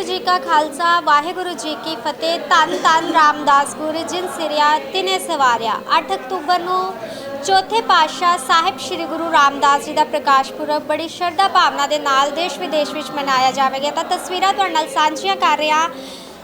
ਵਾਹਿਗੁਰੂ ਜੀ ਕਾ ਖਾਲਸਾ, ਵਾਹਿਗੁਰੂ ਜੀ ਕੀ ਫਤਿਹ। ਧੰਨ ਧੰਨ ਰਾਮਦਾਸ ਗੁਰੂ, ਜਿਨ ਸਿਰਿਆ ਤਿਨੇ ਸਵਾਰਿਆ। 8 ਅਕਤੂਬਰ ਨੂੰ ਚੌਥੇ ਪਾਤਸ਼ਾਹ ਸਾਹਿਬ ਸ੍ਰੀ ਗੁਰੂ ਰਾਮਦਾਸ ਜੀ ਦਾ ਪ੍ਰਕਾਸ਼ ਪੁਰਬ ਬੜੀ ਸ਼ਰਧਾ ਭਾਵਨਾ ਦੇ ਨਾਲ ਦੇਸ਼ ਵਿਦੇਸ਼ ਵਿੱਚ ਮਨਾਇਆ ਜਾਵੇਗਾ। ਤਾਂ ਤਸਵੀਰਾਂ ਤੁਹਾਡੇ ਨਾਲ ਸਾਂਝੀਆਂ ਕਰ ਰਿਹਾ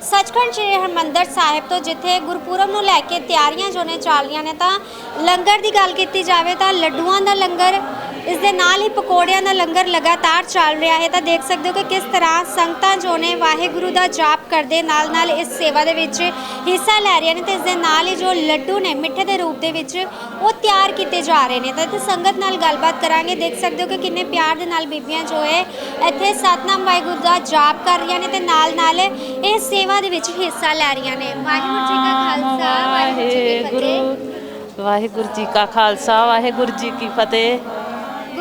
ਸੱਚਖੰਡ ਸ੍ਰੀ ਹਰਿਮੰਦਰ ਸਾਹਿਬ ਤੋਂ, ਜਿੱਥੇ ਗੁਰਪੁਰਬ ਨੂੰ ਲੈ ਕੇ ਤਿਆਰੀਆਂ ਜੋ ਨੇ ਚੱਲ ਰਹੀਆਂ ਨੇ, ਤਾਂ ਲੰਗਰ ਦੀ ਗੱਲ ਕੀਤੀ ਜਾਵੇ ਤਾਂ ਲੱਡੂਆਂ ਦਾ ਲੰਗਰ ਇਸ ਦੇ ਨਾਲ ਹੀ ਪਕੌੜਿਆਂ ਦਾ ਲੰਗਰ ਲਗਾਤਾਰ ਚੱਲ ਰਿਹਾ ਹੈ। ਤਾਂ ਦੇਖ ਸਕਦੇ ਹੋ ਕਿ ਕਿਸ ਤਰ੍ਹਾਂ ਸੰਗਤਾਂ ਜੋ ਨੇ ਵਾਹਿਗੁਰੂ ਦਾ ਜਾਪ ਕਰਦੇ ਨਾਲ ਨਾਲ ਇਸ ਸੇਵਾ ਦੇ ਵਿੱਚ ਹਿੱਸਾ ਲੈ ਰਹੀਆਂ ਨੇ ਤੇ ਇਸ ਦੇ ਨਾਲ ਹੀ ਜੋ ਲੱਡੂ ਨੇ ਮਿੱਠੇ ਦੇ ਰੂਪ ਦੇ ਵਿੱਚ ਉਹ ਤਿਆਰ ਕੀਤੇ ਜਾ ਰਹੇ ਨੇ। ਤਾਂ ਇੱਥੇ ਸੰਗਤ ਨਾਲ ਗੱਲਬਾਤ ਕਰਾਂਗੇ। ਦੇਖ ਸਕਦੇ ਹੋ ਕਿ ਕਿੰਨੇ ਪਿਆਰ ਦੇ ਨਾਲ ਬੀਬੀਆਂ ਜੋ ਹੈ ਇੱਥੇ ਸਤਨਾਮ ਵਾਹਿਗੁਰੂ ਦਾ ਜਾਪ ਕਰ ਰਹੀਆਂ ਨੇ ਤੇ ਨਾਲ ਨਾਲ ਇਹ ਸੇਵਾ ਦੇ ਵਿੱਚ ਹਿੱਸਾ ਲੈ ਰਹੀਆਂ ਨੇ। ਵਾਹਿਗੁਰੂ ਜੀ ਕਾ ਖਾਲਸਾ ਵਾਹਿਗੁਰੂ ਜੀ ਕੀ ਫਤਿਹ ਵਾਹਿਗੁਰੂ ਜੀ ਕਾ ਖਾਲਸਾ ਵਾਹਿਗੁਰੂ ਜੀ ਕੀ ਫਤਿਹ।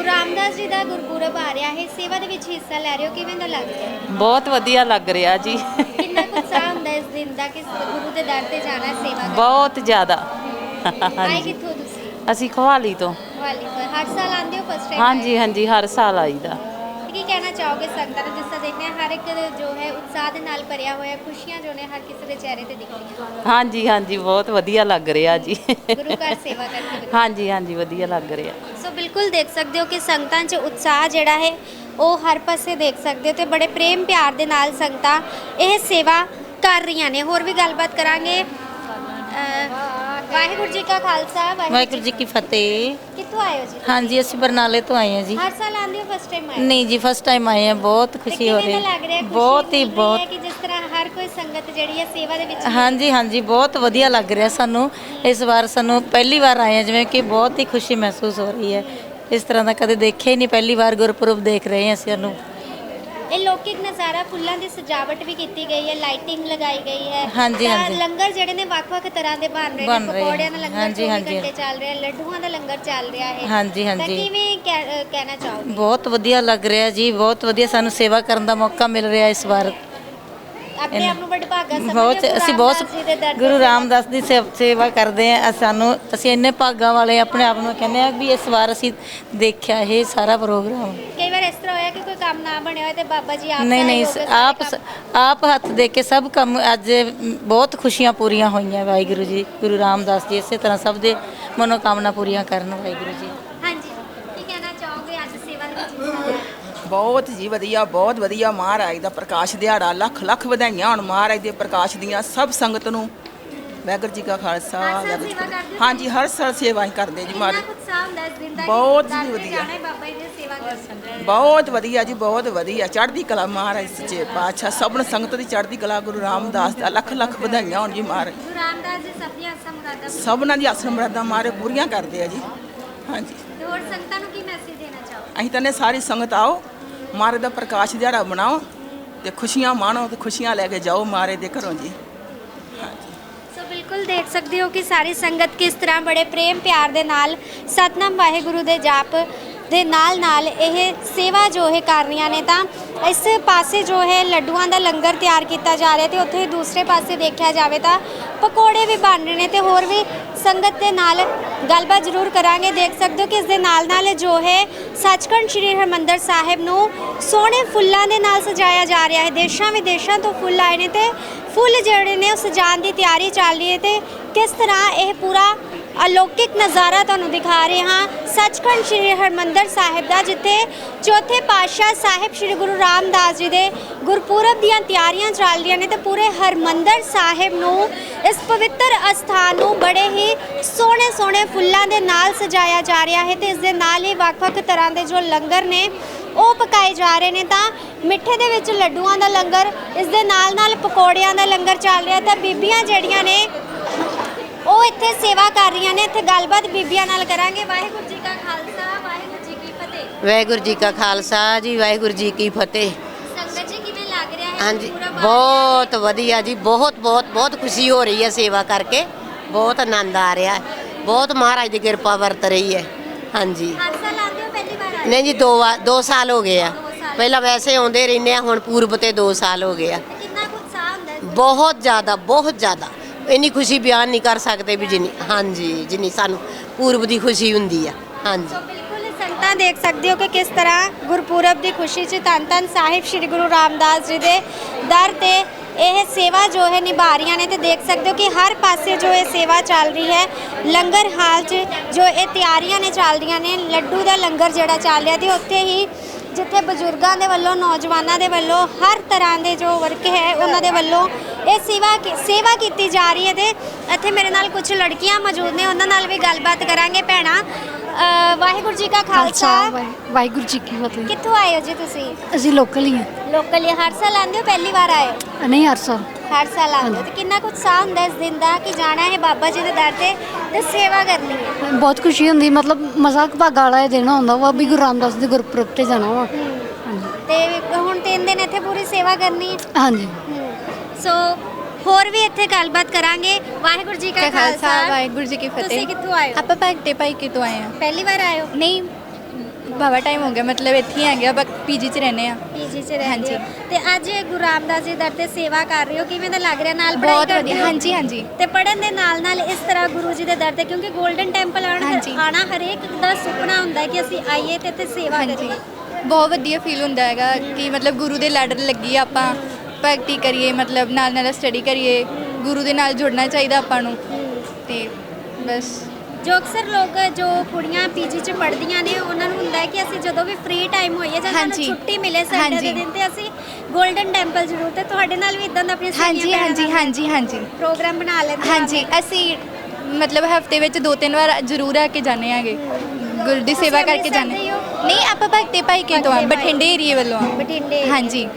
ਗੁਰੂ ਰਾਮਦਾਸ ਜੀ ਦਾ ਗੁਰਪੁਰਬ ਆ ਰਿਹਾ ਹੈ ਸੇਵਾ ਦੇ ਵਿੱਚ ਹਿੱਸਾ ਲੈ ਰਹੇ ਹੋ ਕਿਵੇਂ ਦਾ ਲੱਗ ਰਿਹਾ ਹੈ? ਬਹੁਤ ਵਧੀਆ ਲੱਗ ਰਿਹਾ ਜੀ। ਕਿੰਨਾ ਕੁ ਉਤਸ਼ਾਹ ਹੁੰਦਾ ਇਸ ਦਿਨ ਦਾ ਕਿ ਗੁਰੂ ਦੇ ਦਰ ਤੇ ਜਾਣਾ ਹੈ ਸੇਵਾ ਕਰਨ? ਬਹੁਤ ਜ਼ਿਆਦਾ। ਆਏ ਹਾਂਜੀ। ਕਿੱਥੋਂ ਤੁਸੀਂ? ਅਸੀਂ ਖਵਾਲੀ ਤੋਂ। ਵਾਲੀ ਪਰ ਹਰ ਸਾਲ ਆਉਂਦੇ ਹੋ ਫਸਟ ਟਾਈਮ ਹਾਂਜੀ ਹਾਂਜੀ ਹਰ ਸਾਲ ਆਈਦਾ। ਕੀ ਕਹਿਣਾ ਚਾਹੋਗੇ ਸੰਗਤਾਂ ਨੂੰ ਜਿਸ ਤਰ੍ਹਾਂ ਦੇਖਦੇ ਹਾਂ ਹਰ ਇੱਕ ਜੋ ਹੈ ਉਤਸ਼ਾਹ ਦੇ ਨਾਲ ਭਰਿਆ ਹੋਇਆ ਖੁਸ਼ੀਆਂ ਜੋ ਨੇ ਹਰ ਕਿਸੇ ਦੇ ਚਿਹਰੇ ਤੇ ਦਿਖ ਰਹੀਆਂ ਹਾਂਜੀ ਹਾਂਜੀ ਬਹੁਤ ਵਧੀਆ ਲੱਗ ਰਿਹਾ ਜੀ। ਗੁਰੂ ਘਰ ਸੇਵਾ ਕਰਕੇ। ਹਾਂਜੀ ਹਾਂਜੀ ਵਧੀਆ ਲੱਗ ਰਿਹਾ। ਬਿਲਕੁਲ ਦੇਖ ਸਕਦੇ ਹੋ ਕਿ ਸੰਗਤਾਂ 'ਚ ਉਤਸ਼ਾਹ ਜਿਹੜਾ ਹੈ, ਉਹ ਹਰ ਪਾਸੇ ਦੇਖ ਸਕਦੇ ਹੋ ਤੇ ਬੜੇ ਪ੍ਰੇਮ ਪਿਆਰ ਦੇ ਨਾਲ ਸੰਗਤਾਂ ਇਹ ਸੇਵਾ ਕਰ ਰਹੀਆਂ ਨੇ। ਹੋਰ ਵੀ ਗੱਲਬਾਤ ਕਰਾਂਗੇ। ਅਹ ਵਾਹਿਗੁਰੂ ਜੀ ਕਾ ਖਾਲਸਾ ਵਾਹਿਗੁਰੂ ਜੀ ਕੀ ਫਤਿਹ। ਕਿੱਥੋਂ ਆਏ ਹੋ ਜੀ? ਹਾਂਜੀ ਅਸੀਂ ਬਰਨਾਲੇ ਤੋਂ ਆਏ ਹਾਂ ਜੀ। ਹਰ ਸਾਲ ਆਉਂਦੇ ਹੋ ਫਸਟ ਟਾਈਮ ਆਏ ਹੋ? ਨਹੀਂ ਜੀ ਫਸਟ ਟਾਈਮ ਆਏ ਹਾਂ ਬਹੁਤ ਤੇ ਖੁਸ਼ੀ ਹੋ ਰਹੀ ਕਿਵੇਂ ਦਾ ਲੱਗ ਰਿਹਾ? ਹੈ ਖੁਸ਼ੀ ਬਹੁਤ ਹੀ ਮਿਲ ਰਹੀ ਹੈ ਬਹੁਤ ਕਿ ਜਿਸ ਤਰ੍ਹਾਂ ਹਰ ਕੋਈ ਸੰਗਤ ਜਿਹੜੀ ਹੈ ਸੇਵਾ ਦੇ ਵਿੱਚ ਹਾਂਜੀ ਹਾਂਜੀ ਬਹੁਤ ਵਧੀਆ ਲੱਗ ਰਿਹਾ ਸਾਨੂੰ। ਇਸ ਵਾਰ ਸਾਨੂੰ ਪਹਿਲੀ ਵਾਰ ਆਏ ਹਾਂ ਜਿਵੇਂ ਕਿ ਬਹੁਤ ਹੀ ਖੁਸ਼ੀ ਮਹਿਸੂਸ ਹੋ ਰਹੀ ਹੈ। ਇਸ ਤਰ੍ਹਾਂ ਦਾ ਕਦੇ ਦੇਖਿਆ ਹੀ ਨਹੀਂ ਪਹਿਲੀ ਵਾਰ ਗੁਰਪੁਰਬ ਦੇਖ ਰਹੇ ਹਾਂ ਅਸੀਂ ਸਾਨੂੰ ਇਹ ਲੌਕਿਕ ਨਜ਼ਾਰਾ ਫੁੱਲਾਂ ਦੀ ਸਜਾਵਟ ਵੀ ਕੀਤੀ ਗਈ ਹੈ ਲਾਈਟਿੰਗ ਲਗਾਈ ਗਈ ਹੈ ਹਾਂਜੀ, ਤਾਂ ਹਾਂਜੀ। ਲੰਗਰ ਜਿਹੜੇ ਨੇ ਵੱਖ-ਵੱਖ ਤਰ੍ਹਾਂ ਦੇ ਬਣ ਰਹੇ ਬਣ ਨੇ ਪਕੌੜਿਆਂ ਦਾ। ਲੰਗਰ ਹਾਂਜੀ, 24 ਹਾਂਜੀ। ਘੰਟੇ ਚੱਲ ਰਿਹਾ ਲੱਡੂਆਂ ਦਾ ਲੰਗਰ ਚੱਲ ਰਿਹਾ ਹੈ ਹਾਂਜੀ, ਤਾਂ ਹਾਂਜੀ। ਕਿਵੇਂ ਕਹਿ- ਕਹਿਣਾ ਚਾਹੋਗੇ ਬਹੁਤ ਵਧੀਆ ਲੱਗ ਰਿਹਾ ਜੀ ਬਹੁਤ ਵਧੀਆ ਸਾਨੂੰ ਸੇਵਾ ਕਰਨ ਦਾ ਮੌਕਾ ਮਿਲ ਰਿਹਾ ਇਸ ਵਾਰ ਆਪਣੇ ਆਪ ਨੂੰ ਬੜੇ ਭਾਗਾ ਸਮਝਦੇ ਬਹੁਤ ਅਸੀਂ ਬਹੁਤ ਗੁਰੂ ਰਾਮਦਾਸ ਦੀ ਸੇਵ- ਕਰਦੇ ਆ ਸਾਨੂੰ ਅਸੀਂ ਇੰਨੇ ਭਾਗਾਂ ਵਾਲੇ ਆਪਣੇ ਆਪ ਨੂੰ ਕਹਿੰਦੇ ਆ ਵੀ ਇਸ ਵਾਰ ਅਸੀਂ ਦੇਖਿਆ ਇਹ ਸਾਰਾ ਪ੍ਰੋਗਰਾਮ। ਕਈ ਵਾਰ ਇਸ ਤਰ੍ਹਾਂ ਹੋਇਆ ਕਿ ਕੋਈ ਕੰਮ ਨਾ ਬਣਿਆ ਹੋਏ ਤੇ ਬਾਬਾ ਜੀ ਆਪ ਨਹੀਂ ਨਹੀਂ ਆਪ ਆਪ ਹੱਥ ਦੇ ਕੇ ਸਭ ਕੰਮ ਅੱਜ ਬਹੁਤ ਖੁਸ਼ੀਆਂ ਪੂਰੀਆਂ ਹੋਈਆਂ ਵਾਹਿਗੁਰੂ ਜੀ ਗੁਰੂ ਰਾਮਦਾਸ ਜੀ ਇਸੇ ਤਰ੍ਹਾਂ ਸਭ ਦੇ ਮਨੋਕਾਮਨਾ ਪੂਰੀਆਂ ਕਰਨ ਵਾਹਿਗੁਰੂ ਜੀ ਹਾਂਜੀ ਕੀ ਕਹਿਣਾ ਚਾਹੋਗੇ ਅੱਜ ਸੇਵਾ ਦੇ ਵਿੱਚ ਹਿੱਸਾ ਲਿਆ? ਬਹੁਤ ਜੀ ਵਧੀਆ ਬਹੁਤ ਵਧੀਆ ਮਹਾਰਾਜ ਦਾ ਪ੍ਰਕਾਸ਼ ਦਿਹਾੜਾ ਲੱਖ ਲੱਖ ਵਧਾਈਆਂ ਹੋਣ ਮਹਾਰਾਜ ਦੇ ਪ੍ਰਕਾਸ਼ ਦੀਆਂ ਸਭ ਸੰਗਤ ਨੂੰ। ਵਾਹਿਗੁਰੂ ਜੀ ਕਾ ਖਾਲਸਾ ਵਾਹਿਗੁਰੂ ਜੀ ਕੀ ਫਤਿਹ। ਹਾਂਜੀ ਹਰ ਸਾਲ ਸੇਵਾ ਹੀ ਕਰਦੇ ਜੀ ਮਹਾਰਾਜ। ਬਹੁਤ ਜੀ ਵਧੀਆ। ਜਾਣਾ ਹੈ ਬਾਬਾ ਜੀ ਦੀ ਸੇਵਾ ਕਰਨੀ। ਬਹੁਤ ਵਧੀਆ ਜੀ ਬਹੁਤ ਵਧੀਆ। ਚੜ੍ਹਦੀ ਕਲਾ ਮਹਾਰਾਜ ਸੱਚੇ ਪਾਤਸ਼ਾਹ ਸਭਨ ਸੰਗਤ ਦੀ ਚੜ੍ਹਦੀ ਕਲਾ ਗੁਰੂ ਰਾਮਦਾਸ ਦਾ ਲੱਖ ਲੱਖ ਵਧਾਈਆਂ ਹੋਣ ਜੀ ਮਹਾਰਾਜ। ਗੁਰੂ ਰਾਮਦਾਸ ਜੀ ਸਭ ਦੀਆਂ ਆਸਾਂ ਮੁਰਾਦਾਂ ਪੂਰੀਆਂ ਸਭਨਾਂ ਦੀ ਆਸਨ ਮਰਾਦਾਂ ਮਾਰੇ ਪੂਰੀਆਂ ਕਰਦੇ ਆ ਜੀ। ਹਾਂਜੀ। ਤੇ ਹੋਰ ਸੰਗਤਾਂ ਨੂੰ ਕੀ ਮੈਸੇਜ ਦੇਣਾ ਚਾਹੋ ਅਸੀਂ ਤਾਂ ਨੇ ਸਾਰੀ ਸੰਗਤ ਆਓ। ਮਹਾਰਾਜ ਦਾ ਪ੍ਰਕਾਸ਼ ਦਿਹਾੜਾ ਬਣਾਓ ਤੇ ਖੁਸ਼ੀਆਂ ਮਾਣੋ ਤੇ ਖੁਸ਼ੀਆਂ ਲੈ ਕੇ ਜਾਓ ਮਹਾਰਾਜ ਦੇ ਘਰੋਂ ਜੀ। ਸੋ ਬਿਲਕੁਲ ਦੇਖ ਸਕਦੇ ਹੋ ਕਿ ਸਾਰੀ ਸੰਗਤ ਕਿਸ ਤਰ੍ਹਾਂ ਬੜੇ ਪ੍ਰੇਮ ਪਿਆਰ ਦੇ ਨਾਲ ਸਤਨਾਮ ਵਾਹਿਗੁਰੂ ਦੇ ਜਾਪ ਦੇ ਨਾਲ ਨਾਲ ਇਹ ਸੇਵਾ ਜੋ ਹੈ ਕਰ ਰਹੀਆਂ ਨੇ ਤਾਂ ਇਸ ਪਾਸੇ ਜੋ ਹੈ ਲੱਡੂਆਂ ਦਾ ਲੰਗਰ ਤਿਆਰ ਕੀਤਾ ਜਾ ਰਿਹਾ ਤੇ ਉੱਥੇ ਦੂਸਰੇ ਪਾਸੇ ਦੇਖਿਆ ਜਾਵੇ ਤਾਂ ਪਕੌੜੇ ਵੀ ਬਣ ਰਹੇ ਨੇ ਤੇ ਹੋਰ ਵੀ ਸੰਗਤ ਦੇ ਨਾਲ ਗੱਲਬਾਤ ਜ਼ਰੂਰ ਕਰਾਂਗੇ। ਦੇਖ ਸਕਦੇ ਹੋ ਕਿ ਇਸ ਦੇ ਨਾਲ ਨਾਲ ਜੋ ਹੈ ਸੱਚਖੰਡ ਸ੍ਰੀ ਹਰਿਮੰਦਰ ਸਾਹਿਬ ਨੂੰ ਸੋਹਣੇ ਫੁੱਲਾਂ ਦੇ ਨਾਲ ਸਜਾਇਆ ਜਾ ਰਿਹਾ ਹੈ। ਦੇਸ਼ਾਂ ਵਿਦੇਸ਼ਾਂ ਤੋਂ ਫੁੱਲ ਆਏ ਨੇ ਤੇ ਫੁੱਲ ਜਿਹੜੇ ਨੇ ਉਹ ਸਜਾਉਣ ਦੀ ਤਿਆਰੀ ਚੱਲ ਰਹੀ ਹੈ ਤੇ ਕਿਸ ਤਰ੍ਹਾਂ ਇਹ ਪੂਰਾ ਅਲੌਕਿਕ ਨਜ਼ਾਰਾ ਤੁਹਾਨੂੰ ਦਿਖਾ ਰਹੇ ਹਾਂ। ਸੱਚਖੰਡ ਸ੍ਰੀ ਹਰਿਮੰਦਰ ਸਾਹਿਬ ਦਾ, ਜਿੱਥੇ ਚੌਥੇ ਪਾਤਸ਼ਾਹ ਸਾਹਿਬ ਸ੍ਰੀ ਗੁਰੂ ਰਾਮਦਾਸ ਜੀ ਦੇ ਗੁਰਪੁਰਬ ਦੀਆਂ ਤਿਆਰੀਆਂ ਚੱਲ ਰਹੀਆਂ ਨੇ ਤੇ ਪੂਰੇ ਹਰਿਮੰਦਰ ਸਾਹਿਬ ਨੂੰ, ਇਸ ਪਵਿੱਤਰ ਅਸਥਾਨ ਨੂੰ ਬੜੇ ਹੀ ਸੋਹਣੇ ਸੋਹਣੇ ਫੁੱਲਾਂ ਦੇ ਨਾਲ ਸਜਾਇਆ ਜਾ ਰਿਹਾ ਹੈ ਤੇ ਇਸ ਦੇ ਨਾਲ ਹੀ ਵੱਖ-ਵੱਖ ਤਰ੍ਹਾਂ ਦੇ ਜੋ ਲੰਗਰ ਨੇ, ਉਹ ਪਕਾਏ ਜਾ ਰਹੇ ਨੇ ਤਾਂ ਮਿੱਠੇ ਦੇ ਵਿੱਚ ਲੱਡੂਆਂ ਦਾ ਲੰਗਰ, ਇਸ ਦੇ ਨਾਲ ਨਾਲ ਪਕੌੜਿਆਂ ਦਾ ਲੰਗਰ ਚੱਲ ਰਿਹਾ ਤਾਂ ਬੀਬੀਆਂ ਜਿਹੜੀਆਂ ਨੇ ਉਹ ਇੱਥੇ ਸੇਵਾ ਕਰ ਰਹੀਆਂ ਨੇ ਇੱਥੇ ਗੱਲਬਾਤ ਬੀਬੀਆਂ ਨਾਲ ਕਰਾਂਗੇ। ਵਾਹਿਗੁਰੂ ਜੀ ਕਾ ਖਾਲਸਾ ਵਾਹਿਗੁਰੂ ਜੀ ਕੀ ਫਤਿਹ। ਵਾਹਿਗੁਰੂ ਜੀ ਕਾ ਖਾਲਸਾ ਜੀ ਵਾਹਿਗੁਰੂ ਜੀ ਕੀ ਫਤਿਹ। ਸੰਗਤ ਜੀ ਕਿਵੇਂ ਲੱਗ ਰਿਹਾ ਹੈ? ਹਾਂਜੀ ਪੂਰਾ ਬਾਹਰ ਬਹੁਤ ਵਧੀਆ ਜੀ ਬਹੁਤ ਬਹੁਤ ਬਹੁਤ ਖੁਸ਼ੀ ਹੋ ਰਹੀ ਹੈ ਸੇਵਾ ਕਰਕੇ। ਬਹੁਤ ਆਨੰਦ ਆ ਰਿਹਾ ਹੈ। ਬਹੁਤ ਮਹਾਰਾਜ ਦੀ ਕਿਰਪਾ ਵਰਤ ਰਹੀ ਹੈ। ਹਾਂਜੀ। ਹਰ ਸਾਲ ਆਉਂਦੇ ਹੋ ਪਹਿਲੀ ਵਾਰ ਆਏ ਨਹੀਂ ਜੀ ਦੋ ਵਾ- ਦੋ ਸਾਲ ਹੋ ਗਏ ਆ। ਦੋ। ਪਹਿਲਾਂ ਵੈਸੇ ਆਉਂਦੇ ਰਹਿੰਦੇ ਆ ਹੁਣ ਪੂਰਬ ਤੇ 2 ਸਾਲ ਹੋ ਗਏ ਆ। ਤੇ ਕਿੰਨਾ ਕੁ ਉਤਸ਼ਾਹ ਹੁੰਦਾ ਹੈ ਬਹੁਤ ਜ਼ਿਆਦਾ ਬਹੁਤ ਜ਼ਿਆਦਾ। ਇੰਨੀ ਖੁਸ਼ੀ ਬਿਆਨ ਨਹੀਂ ਕਰ ਸਕਦੇ ਵੀ ਜਿੰਨੀ, ਹਾਂਜੀ, ਜਿੰਨੀ ਸਾਨੂੰ ਪੂਰਬ ਦੀ ਖੁਸ਼ੀ ਹੁੰਦੀ ਆ, ਹਾਂਜੀ। ਬਿਲਕੁਲ ਸੰਗਤ ਸੰਗਤਾਂ ਦੇਖ ਸਕਦੇ ਹੋ ਕਿ ਕਿਸ ਤਰ੍ਹਾਂ ਗੁਰਪੁਰਬ ਦੀ ਖੁਸ਼ੀ 'ਚ ਧੰਨ ਧੰਨ ਸਾਹਿਬ ਸ੍ਰੀ ਗੁਰੂ ਰਾਮਦਾਸ ਜੀ ਦੇ ਦਰ ਤੇ ਇਹ ਸੇਵਾ ਜੋ ਹੈ ਨਿਭਾ ਰਹੀਆਂ ਨੇ ਤੇ ਦੇਖ ਸਕਦੇ ਹੋ ਕਿ ਹਰ ਪਾਸੇ ਜੋ ਇਹ ਸੇਵਾ ਚੱਲ ਰਹੀ ਹੈ, ਲੰਗਰ ਹਾਲ 'ਚ ਜੋ ਇਹ ਤਿਆਰੀਆਂ ਨੇ ਚੱਲ ਰਹੀਆਂ ਨੇ, ਲੱਡੂ ਦਾ ਲੰਗਰ ਜਿਹੜਾ ਚੱਲ ਰਿਹਾ ਤੇ ਉੱਥੇ ਹੀ ਜਿੱਥੇ ਬਜ਼ੁਰਗਾਂ ਦੇ ਵੱਲੋਂ, ਨੌਜਵਾਨਾਂ ਦੇ ਵੱਲੋਂ ਹਰ ਤਰ੍ਹਾਂ ਦੇ ਜੋ ਵਰਕ ਹੈ, ਉਹਨਾਂ ਦੇ ਵੱਲੋਂ ਇਹ ਸੇਵਾ ਸੇਵਾ ਕੀਤੀ ਜਾ ਰਹੀ ਹੈ ਤੇ ਇੱਥੇ ਮੇਰੇ ਨਾਲ ਕੁਝ ਲੜਕੀਆਂ ਮੌਜੂਦ ਨੇ ਉਹਨਾਂ ਨਾਲ ਵੀ ਗੱਲਬਾਤ ਕਰਾਂਗੇ ਭੈਣਾ। ਵਾਹਿਗੁਰੂ ਜੀ ਕਾ ਖਾਲਸਾ। ਵਾਹਿ- ਵਾਹਿਗੁਰੂ ਜੀ ਕੀ ਫਤਿਹ। ਕਿੱਥੋਂ ਆਏ ਹੋ ਜੀ ਤੁਸੀਂ? ਅਸੀਂ ਲੋਕਲ ਹੀ ਲੋਕਲ ਹਰ ਸਾਲ ਆਉਂਦੇ ਹੋ? ਪਹਿਲੀ ਵਾਰ ਆਏ ਹੋ? ਹਾਂ ਨਹੀਂ ਹਰ ਸਾਲ। ਹਰ ਸਾਲ ਆਉਂਦੇ ਹੋ। ਤੇ ਕਿੰਨਾ ਕੁ ਉਤਸ਼ਾਹ ਹੁੰਦਾ ਇਸ ਦਿਨ ਦਾ ਕਿ ਜਾਣਾ ਹੈ ਬਾਬਾ ਜੀ ਦੇ ਦਰ ਤੇ ਤੇ ਸੇਵਾ ਕਰਨੀ ਹੈ? ਬਹੁਤ ਖੁਸ਼ੀ ਹੁੰਦੀ ਮਤਲਬ ਮਜ਼ਾਕ ਭਾਗਾ ਵਾਲਾ ਇਹ ਦਿਨ ਹੁੰਦਾ ਵਾ ਵੀ ਗੁਰੂ ਰਾਮਦਾਸ ਦੇ ਗੁਰਪੁਰਬ ਤੇ ਜਾਣਾ ਵਾ। ਤੇ ਹੁਣ ਤਿੰਨ ਦਿਨ ਇੱਥੇ ਪੂਰੀ ਸੇਵਾ ਕਰਨੀ ਹੈ? ਹਾਂਜੀ। ਸੋ ਹੋਰ ਵੀ ਇੱਥੇ ਗੱਲਬਾਤ ਕਰਾਂਗੇ। ਵਾਹਿਗੁਰੂ ਜੀ ਕਾ ਖਾਲਸਾ ਵਾਹਿਗੁਰੂ ਜੀ ਕੀ ਤੁਸੀਂ ਫਤਿਹ। ਕਿੱਥੋਂ ਆਏ ਹੋ? ਆਪਾਂ ਭਗਤੇ ਭਾਈ ਕਿਤੋਂ ਆਏ ਆ? ਪਹਿਲੀ ਵਾਰ ਆਏ ਹੋ? ਨਹੀਂ ਬਾਬਾ ਟਾਈਮ ਹੋ ਗਿਆ ਮਤਲਬ ਇੱਥੇ ਹੀ ਆ ਗਿਆ ਬਸ ਪੀਜੀ ਚ ਰਹਿੰਦੇ ਆ। ਪੀਜੀ ਚ ਰਹਿੰਦੇ ਹੋ। ਹਾਂਜੀ। ਤੇ ਅੱਜ ਗੁਰੂ ਰਾਮਦਾਸ ਜੀ ਦਰ ਤੇ ਸੇਵਾ ਕਰ ਰਹੇ ਹੋ ਕਿਵੇਂ ਦਾ ਲੱਗ ਰਿਹਾ? ਨਾਲ ਬਹੁਤ ਕਰਦੇ ਵਧੀਆ। ਹੋ? ਹਾਂਜੀ ਹਾਂਜੀ। ਤੇ ਪੜਨ ਦੇ ਨਾਲ ਨਾਲ ਇਸ ਤਰ੍ਹਾਂ ਗੁਰੂ ਜੀ ਦੇ ਦਰ ਤੇ ਕਿਉਂਕਿ 골ਡਨ ਟੈਂਪਲ ਆਣਾ ਹਾਂਜੀ। ਆਣਾ ਹਰੇਕ ਦਾ ਸੁਪਨਾ ਹੁੰਦਾ ਹੈ ਕਿ ਅਸੀਂ ਆਈਏ ਤੇ ਇੱਥੇ ਸੇਵਾ ਹਾਂਜੀ। ਕਰੀਏ। ਬਹੁਤ ਵਧੀਆ ਫੀਲ ਹੁੰਦਾ ਹੈਗਾ ਕਿ ਮਤਲਬ ਗੁਰੂ ਦੇ ਲੜ ਲੱਗੀ ਆਪਾਂ। ਭਗਤੀ ਕਰੀਏ ਮਤਲਬ ਨਾਲ ਨਾਲ ਸਟੱਡੀ ਕਰੀਏ ਗੁਰੂ ਦੇ ਨਾਲ ਜੁੜਨਾ ਚਾਹੀਦਾ ਆਪਾਂ ਨੂੰ ਤੇ ਬਸ ਜੋ ਅਕਸਰ ਲੋਕ ਜੋ ਕੁੜੀਆਂ ਪੀਜੀ ਚ ਪੜ੍ਹਦੀਆਂ ਨੇ ਉਹਨਾਂ ਨੂੰ ਹੁੰਦਾ ਹੈ ਕਿ ਅਸੀਂ ਜਦੋਂ ਵੀ ਫ੍ਰੀ ਟਾਈਮ ਹੋਈਏ ਜਾਂ ਸਾਨੂੰ ਹਾਂਜੀ। ਛੁੱਟੀ ਮਿਲੇ ਸੰਡੇ ਦੇ ਹਾਂਜੀ। ਦਿਨ ਤੇ ਅਸੀਂ 골ਡਨ ਟੈਂਪਲ ਜ਼ਰੂਰ ਤੇ ਤੁਹਾਡੇ ਨਾਲ ਵੀ ਇਦਾਂ ਦਾ ਆਪਣੀ ਹਾਂਜੀ ਹਾਂਜੀ ਹਾਂਜੀ ਹਾਂਜੀ ਪ੍ਰੋਗਰਾਮ ਬਣਾ ਲੈਂਦੇ ਹਾਂਜੀ ਅਸੀਂ ਮਤਲਬ ਹਫ਼ਤੇ ਵਿੱਚ ਦੋ ਤਿੰਨ ਵਾਰ ਜ਼ਰੂਰ ਆ ਕੇ ਜਾਂਦੇ ਆਂਗੇ ਗੁਰੂ ਦੀ ਸੇਵਾ ਕਰਕੇ ਜਾਂਦੇ ਹੀ ਹੋ? ਨਹੀਂ ਆਪਾਂ ਭਗਤੇ ਭਾਈ ਆ ਭਗਤੇ ਭਾਈ। ਬਠਿੰਡੇ ਏਰੀਏ ਵੱਲੋਂ ਆ ਬਠਿੰਡੇ ਹਾਂਜੀ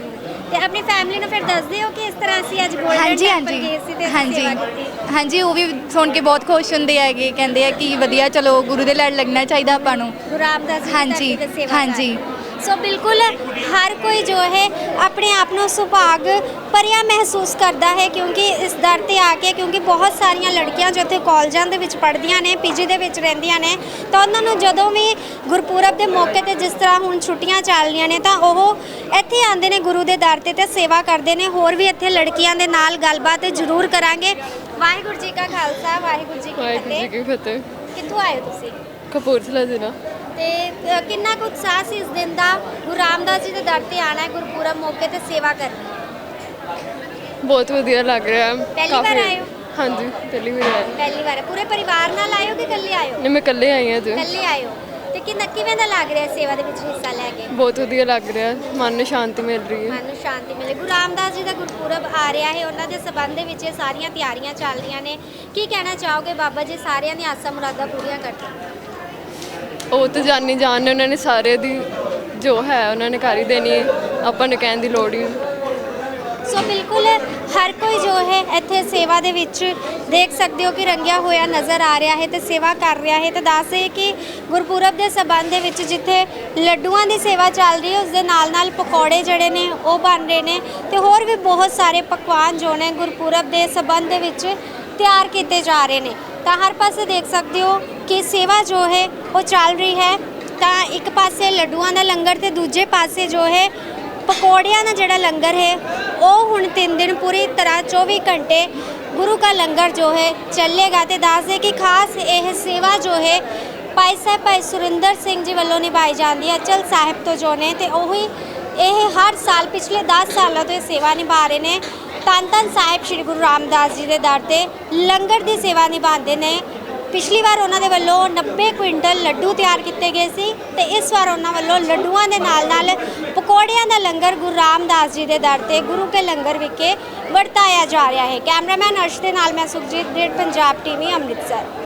ਤੇ ਆਪਣੀ ਫੈਮਿਲੀ ਨੂੰ ਫਿਰ ਦੱਸਦੇ ਹੋ ਕਿ ਇਸ ਤਰ੍ਹਾਂ ਅਸੀਂ ਅੱਜ 골ਡਨ ਹਾਂਜੀ ਟੈਂਪਲ ਹਾਂਜੀ ਗਏ ਸੀ ਤੇ ਅਸੀਂ ਹਾਂਜੀ ਸੇਵਾ ਕੀਤੀ ਹਾਂਜੀ ਉਹ ਵੀ ਸੁਣ ਕੇ ਬਹੁਤ ਖੁਸ਼ ਹੁੰਦੇ ਹੈਗੇ ਕਹਿੰਦੇ ਆ ਕਿ ਵਧੀਆ ਚਲੋ ਗੁਰੂ ਦੇ ਲੜ ਲੱਗਣਾ ਚਾਹੀਦਾ ਆਪਾਂ ਨੂੰ ਗੁਰੂ ਰਾਮਦਾਸ ਜੀ ਹਾਂਜੀ, ਦੀ ਧਰਤੀ ਤੇ ਸੇਵਾ ਹਾਂਜੀ। ਕਰ ਰਹੇ। ਸੋ ਬਿਲਕੁਲ ਹਰ ਕੋਈ ਜੋ ਹੈ ਆਪਣੇ ਆਪ ਨੂੰ ਸੁਭਾਗ ਭਰਿਆ ਮਹਿਸੂਸ ਕਰਦਾ ਹੈ ਕਿਉਂਕਿ ਇਸ ਦਰ ਤੇ ਆ ਕੇ ਕਿਉਂਕਿ ਬਹੁਤ ਸਾਰੀਆਂ ਲੜਕੀਆਂ ਜੋ ਇੱਥੇ ਕਾਲਜਾਂ ਦੇ ਵਿੱਚ ਪੜ੍ਹਦੀਆਂ ਨੇ ਪੀਜੀ ਦੇ ਵਿੱਚ ਰਹਿੰਦੀਆਂ ਨੇ ਤਾਂ ਉਹਨਾਂ ਨੂੰ ਜਦੋਂ ਵੀ ਗੁਰਪੁਰਬ ਦੇ ਮੌਕੇ ਤੇ ਜਿਸ ਤਰ੍ਹਾਂ ਹੁਣ ਛੁੱਟੀਆਂ ਚੱਲ ਰਹੀਆਂ ਨੇ ਤਾਂ ਉਹ ਇੱਥੇ ਆਉਂਦੇ ਨੇ ਗੁਰੂ ਦੇ ਦਰ ਤੇ ਤੇ ਸੇਵਾ ਕਰਦੇ ਨੇ। ਹੋਰ ਵੀ ਇੱਥੇ ਲੜਕੀਆਂ ਦੇ ਨਾਲ ਗੱਲਬਾਤ ਜ਼ਰੂਰ ਕਰਾਂਗੇ। ਵਾਹਿਗੁਰੂ ਜੀ ਕਾ ਖਾਲਸਾ ਵਾਹਿਗੁਰੂ ਜੀ ਕੀ ਵਾਹਿਗੁਰੂ ਜੀ ਫਤਿਹ। ਕੀ ਫਤਿਹ। ਕਿੱਥੋਂ ਆਏ ਹੋ ਤੁਸੀਂ? ਕਪੂਰਥਲਾ ਜ਼ਿਲ੍ਹਾ ਤੇ ਕਿੰਨਾ ਕੁ ਉਤਸ਼ਾਹ ਸੀ ਇਸ ਦਿਨ ਦਾ? ਗੁਰੂ ਰਾਮਦਾਸ ਜੀ ਦੇ ਦਰ ਤੇ ਆਣਾ ਹੈ ਗੁਰਪੁਰਬ ਮੌਕੇ ਤੇ ਸੇਵਾ ਕਰਨੀ। ਬਹੁਤ ਵਧੀਆ ਲੱਗ ਰਿਹਾ। ਹੈ ਪਹਿਲੀ ਵਾਰ ਕਾਫੀ- ਆਏ ਹੋ? ਹਾਂਜੀ ਪਹਿਲੀ ਵਾਰ ਆਏ। ਪਹਿਲੀ ਵਾਰ। ਹੈ। ਪੂਰੇ ਪਰਿਵਾਰ ਨਾਲ ਆਏ ਹੋ ਕਿ ਇਕੱਲੇ ਆਏ ਹੋ? ਨਹੀਂ ਮੈਂ ਇਕੱਲੇ ਆਈ ਹਾਂ ਜੀ ਇਕੱਲੇ ਆਏ ਹੋ। ਤੇ ਕਿੰਨਾ ਕਿਵੇਂ ਦਾ ਲੱਗ ਰਿਹਾ ਸੇਵਾ ਦੇ ਵਿੱਚ ਹਿੱਸਾ ਲੈ ਕੇ? ਬਹੁਤ ਵਧੀਆ ਲੱਗ ਰਿਹਾ। ਹੈ, ਮਨ ਨੂੰ ਸ਼ਾਂਤੀ ਮਿਲ ਰਹੀ ਹੈ। ਮਨ ਨੂੰ ਸ਼ਾਂਤੀ ਮਿਲੇ। ਗੁਰੂ ਰਾਮਦਾਸ ਜੀ ਦਾ ਗੁਰਪੁਰਬ ਆ ਰਿਹਾ ਹੈ। ਉਹਨਾਂ ਦੇ ਸਬੰਧ ਦੇ ਵਿੱਚ ਇਹ ਸਾਰੀਆਂ ਤਿਆਰੀਆਂ ਚੱਲ ਰਹੀਆਂ ਨੇ। ਕੀ ਕਹਿਣਾ ਚਾਹੋਗੇ ਬਾਬਾ ਜੀ? ਸਾਰਿਆਂ ਦੀਆਂ ਆਸਾਂ ਮੁਰਾਦਾਂ ਪੂਰੀਆਂ ਕਰਦੇ ਉਹ ਤਾਂ ਜਾਨੀ ਜਾਨ ਨੇ ਉਹਨਾਂ ਨੇ ਸਾਰੇ ਦੀ ਜੋ ਹੈ ਉਹਨਾਂ ਨੇ ਕਰ ਹੀ ਦੇਣੀ ਹੈ, ਆਪਾਂ ਨੂੰ ਕਹਿਣ ਦੀ ਲੋੜ ਹੀ ਨਹੀਂ। ਸੋ ਬਿਲਕੁਲ ਹਰ ਕੋਈ ਜੋ ਹੈ ਇੱਥੇ ਸੇਵਾ ਦੇ ਵਿੱਚ ਦੇਖ ਸਕਦੇ ਹੋ ਕਿ ਰੰਗਿਆ ਹੋਇਆ ਨਜ਼ਰ ਆ ਰਿਹਾ ਹੈ ਤੇ ਸੇਵਾ ਕਰ ਰਿਹਾ ਹੈ ਤੇ ਦੱਸੇ ਕਿ ਗੁਰਪੁਰਬ ਦੇ ਸਬੰਧ ਦੇ ਵਿੱਚ ਜਿੱਥੇ ਲੱਡੂਆਂ ਦੀ ਸੇਵਾ ਚੱਲ ਰਹੀ ਹੈ, ਉਸ ਦੇ ਨਾਲ ਨਾਲ ਪਕੌੜੇ ਜਿਹੜੇ ਨੇ ਉਹ ਬਣ ਰਹੇ ਨੇ ਤੇ ਹੋਰ ਵੀ ਬਹੁਤ ਸਾਰੇ ਪਕਵਾਨ ਜੋ ਨੇ ਗੁਰਪੁਰਬ ਦੇ ਸਬੰਧ ਦੇ ਵਿੱਚ ਤਿਆਰ ਕੀਤੇ ਜਾ ਰਹੇ ਨੇ। ਤਾਂ ਹਰ ਪਾਸੇ ਦੇਖ ਸਕਦੇ ਹੋ ਕਿ ਸੇਵਾ ਜੋ ਹੈ, ਉਹ ਚੱਲ ਰਹੀ ਹੈ। ਤਾਂ ਇੱਕ ਪਾਸੇ ਲੱਡੂਆਂ ਦਾ ਲੰਗਰ ਤੇ ਦੂਜੇ ਪਾਸੇ ਜੋ ਹੈ, ਪਕੌੜਿਆਂ ਦਾ ਜਿਹੜਾ ਲੰਗਰ ਹੈ, ਉਹ ਹੁਣ 3 ਦਿਨ ਪੂਰੀ ਤਰ੍ਹਾਂ 24 ਘੰਟੇ ਗੁਰੂ ਕਾ ਲੰਗਰ ਜੋ ਹੈ, ਚੱਲੇਗਾ ਤੇ ਦੱਸਦੇ ਕਿ ਖਾਸ ਇਹ ਸੇਵਾ ਜੋ ਹੈ, ਭਾਈ ਸਾਹਿਬ, ਭਾਈ ਸੁਰਿੰਦਰ ਸਿੰਘ ਜੀ ਵੱਲੋਂ ਨਿਭਾਈ ਜਾਂਦੀ ਹੈ। ਅਚਲ ਸਾਹਿਬ ਤੋਂ ਜੋ ਨੇ ਤੇ ਉਹੀ ਇਹ ਹਰ ਸਾਲ ਪਿਛਲੇ 10 ਸਾਲਾਂ ਤੋਂ ਇਹ ਸੇਵਾ ਨਿਭਾ ਰਹੇ ਨੇ। ਧੰਨ ਧੰਨ ਸਾਹਿਬ, ਸ੍ਰੀ ਗੁਰੂ ਰਾਮਦਾਸ ਜੀ ਦੇ ਦਰ ਤੇ ਲੰਗਰ ਦੀ ਸੇਵਾ ਨਿਭਾਉਂਦੇ ਨੇ। ਪਿਛਲੀ ਵਾਰ ਉਹਨਾਂ ਦੇ ਵੱਲੋਂ 90 ਕੁਇੰਟਲ ਲੱਡੂ ਤਿਆਰ ਕੀਤੇ ਗਏ ਸੀ ਤੇ ਇਸ ਵਾਰ ਉਹਨਾਂ ਵੱਲੋਂ ਲੱਡੂਆਂ ਦੇ ਨਾਲ ਨਾਲ ਪਕੌੜਿਆਂ ਦਾ ਲੰਗਰ ਗੁਰੂ ਰਾਮਦਾਸ ਜੀ ਦੇ ਦਰ ਤੇ ਗੁਰੂ ਕੇ ਲੰਗਰ ਵਿਖੇ ਵਰਤਾਇਆ ਜਾ ਰਿਹਾ ਹੈ। ਕੈਮਰਾਮੈਨ ਅਰਸ਼ ਦੇ ਨਾਲ ਮੈਂ ਸੁਖਜੀਤ ਗ੍ਰੇਟ ਪੰਜਾਬ ਟੀਵੀ, ਅੰਮ੍ਰਿਤਸਰ।